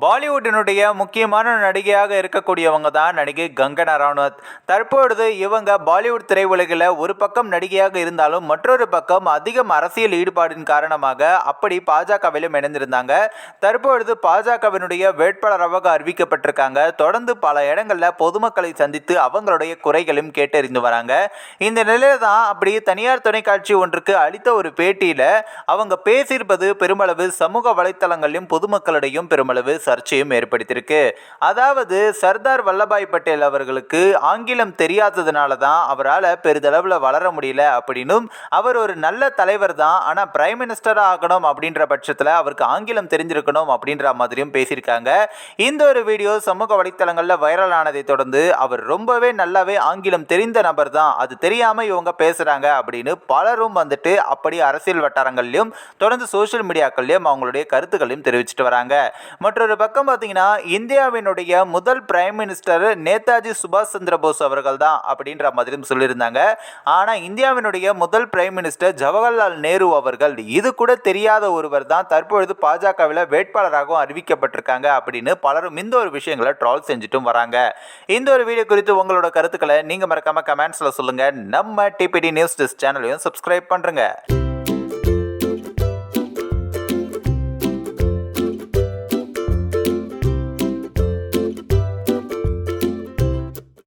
பாலிவுட்டினுடைய முக்கியமான நடிகையாக இருக்கக்கூடியவங்க தான் நடிகை கங்கனா ராணுவத். தற்பொழுது இவங்க பாலிவுட் திரையுலகில் ஒரு பக்கம் நடிகையாக இருந்தாலும் மற்றொரு பக்கம் அதிகம் அரசியல் ஈடுபாடின் காரணமாக அப்படி பாஜகவிலும் இணைந்திருந்தாங்க. தற்பொழுது பாஜகவினுடைய வேட்பாளராக அறிவிக்கப்பட்டிருக்காங்க. தொடர்ந்து பல இடங்களில் பொதுமக்களை சந்தித்து அவங்களுடைய குறைகளும் கேட்டறிந்து வராங்க. இந்த நிலையில தான் அப்படி தனியார் தொலைக்காட்சி ஒன்றுக்கு அளித்த ஒரு பேட்டியில் அவங்க பேசியிருப்பது பெருமளவு சமூக வலைத்தளங்களிலும் பொதுமக்களிடையும் பெருமளவு சர்ச்சையும் ஏற்படுத்தியிருக்கு. அதாவது சர்தார் வல்லபாய் பட்டேல் அவர்களுக்கு ஆங்கிலம் தெரியாததுனால தான் அவரால் பெரிதளவில் வளர முடியல அப்படின்னும் அவர் ஒரு நல்ல தலைவர் தான் ஆனால் பிரைம் மினிஸ்டராக ஆகணும் அப்படின்ற பட்சத்தில் அவருக்கு ஆங்கிலம் தெரிஞ்சிருக்கணும் அப்படின்ற மாதிரியும் பேசியிருக்காங்க. இந்த ஒரு வீடியோ சமூக வலைத்தளங்களில் வைரல் ஆனதை தொடர்ந்து அவர் ரொம்பவே நல்லாவே ஆங்கிலம் தெரிந்த நபர் தான். அது தெரியாமல் இவங்க பேசுகிறாங்க அப்படின்னு பலரும் வந்துட்டு அப்படி அரசியல் வட்டாரங்கள்லையும் தொடர்ந்து சோஷியல் மீடியாக்கள்லையும் அவங்களுடைய கருத்துக்களையும் தெரிவிச்சிட்டு வராங்க. மற்றொரு பக்கம் பார்த்தீங்கன்னா இந்தியாவினுடைய முதல் பிரைம் மினிஸ்டர் நேதாஜி சுபாஷ் சந்திர போஸ் அவர்கள் தான் அப்படின்ற மாதிரியும் சொல்லியிருந்தாங்க. ஆனால் இந்தியாவினுடைய முதல் பிரைம் மினிஸ்டர் ஜவஹர்லால் நேரு அவர்கள் இது கூட தெரியாத ஒருவர் தான் தற்பொழுது பாஜகவில் வேட்பாளராகவும் அறிவிக்கப்பட்டிருக்காங்க அப்படின்னு பலரும் இந்த ஒரு விஷயங்களை ட்ரால் செஞ்சுட்டும் வராங்க. இந்த ஒரு வீடியோ குறித்து உங்களோட கருத்துக்களை நீங்கள் மறக்காமல் கமெண்ட்ஸில் சொல்லுங்கள் நம்ம டிபிடி நியூஸ் டெஸ்ட் சேனலையும் சப்ஸ்கிரைப் பண்ணுறங்க